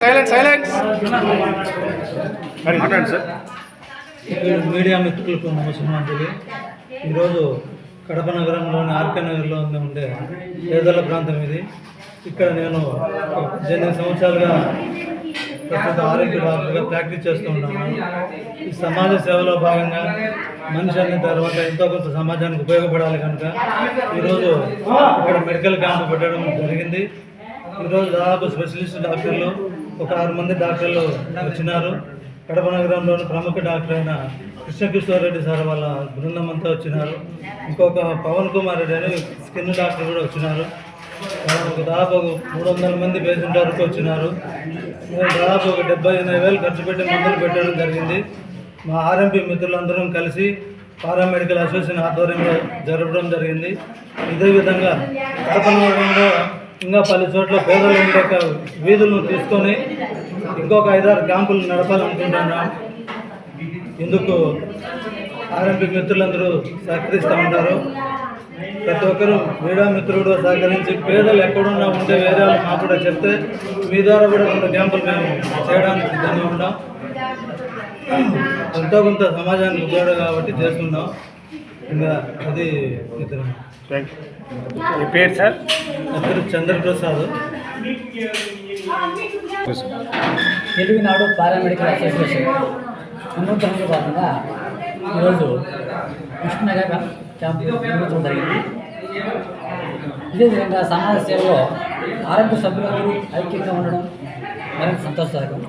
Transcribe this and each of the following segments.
Silence silence media మిత్రులకు నమస్కారాంజలి ఈరోజు కడప నగరంలోని ఆర్కే నగర్లో ఉండే పేదల ప్రాంతం ఇది. ఇక్కడ నేను పద్దెనిమిది సంవత్సరాలుగా ప్రస్తుత ఆరోగ్య డాక్టర్గా ప్రాక్టీస్ చేస్తూ ఉన్నాము. ఈ సమాజ సేవలో భాగంగా మనిషి అనే తర్వాత ఎంతో కొంత సమాజానికి ఉపయోగపడాలి కనుక ఈరోజు ఇక్కడ మెడికల్ క్యాంప్ పెట్టడం జరిగింది. ఈరోజు దాదాపు స్పెషలిస్ట్ డాక్టర్లు ఒక ఆరు మంది డాక్టర్లు వచ్చినారు. కడప నగరంలోని ప్రముఖ డాక్టర్ అయిన కృష్ణకిషోర్ రెడ్డి సార్ వాళ్ళ బృందం అంతా వచ్చినారు. ఇంకొక పవన్ కుమార్ రెడ్డి అని స్కిన్ డాక్టర్ కూడా వచ్చినారు. దాదాపు మూడు వందల మంది పేషెంట్ వరకు వచ్చినారు దాదాపు ఒక డెబ్బై ఎనభై వేలు ఖర్చు పెట్టి మందులు పెట్టడం జరిగింది. మా ఆర్ఎంపీ మిత్రులందరం కలిసి పారామెడికల్ అసోసియేషన్ ఆధ్వర్యంలో జరపడం జరిగింది. ఇదే విధంగా కడప ఇంకా పలు చోట్ల పేదలు యొక్క వీధులను తీసుకొని ఇంకొక ఐదారు క్యాంపులు నడపాలనుకుంటున్నాం. ఇందుకు ఆర్ఎంపీ మిత్రులందరూ సహకరిస్తూ ఉంటారు. ప్రతి ఒక్కరూ మీడియా మిత్రుడు సహకరించి పేదలు ఎక్కడున్నా ఉండే వేరే వాళ్ళు మాకు కూడా చెప్తే మీ ద్వారా కూడా రెండు క్యాంపులు మేము చేయడానికి సిద్ధంగా ఉన్నాం. ఎంతో కొంత సమాజానికి ఉపయోగం కాబట్టి చేస్తున్నాం. ఇంకా అది మీ పేరు సార్? నా పేరు చంద్రప్రసాద్. Telugunadu paramedical association. వినూత్నంలో భాగంగా ఈరోజు కృష్ణనగర్ క్యాంప్ నిర్వహించడం జరిగింది ఇదే విధంగా సమాజ సేవలో ఆరోగ్య సభ్యులకు ఐక్యంగా ఉండడం మరింత సంతోషదాయకం.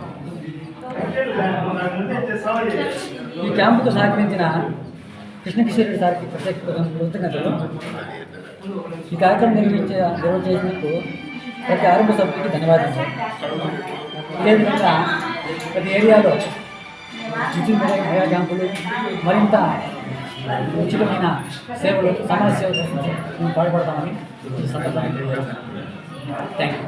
ఈ క్యాంపుకు సహకరించిన కృష్ణకిషోర్ రెడ్డి సార్కి ప్రత్యేక కృతజ్ఞతలు. ఈ కార్యక్రమం నిర్వహించే నిర్వహించేందుకు ప్రతి ఆరోగ్య సభ్యుడికి ధన్యవాదాలు. ఇదే విధంగా ప్రతి ఏరియాలో ఉచిత క్యాంపులు మరింత ఉచితమైన సేవలు సమాజ సేవ కోసం మేము పాల్పడతామని ఈ సందర్భంగా థ్యాంక్ యూ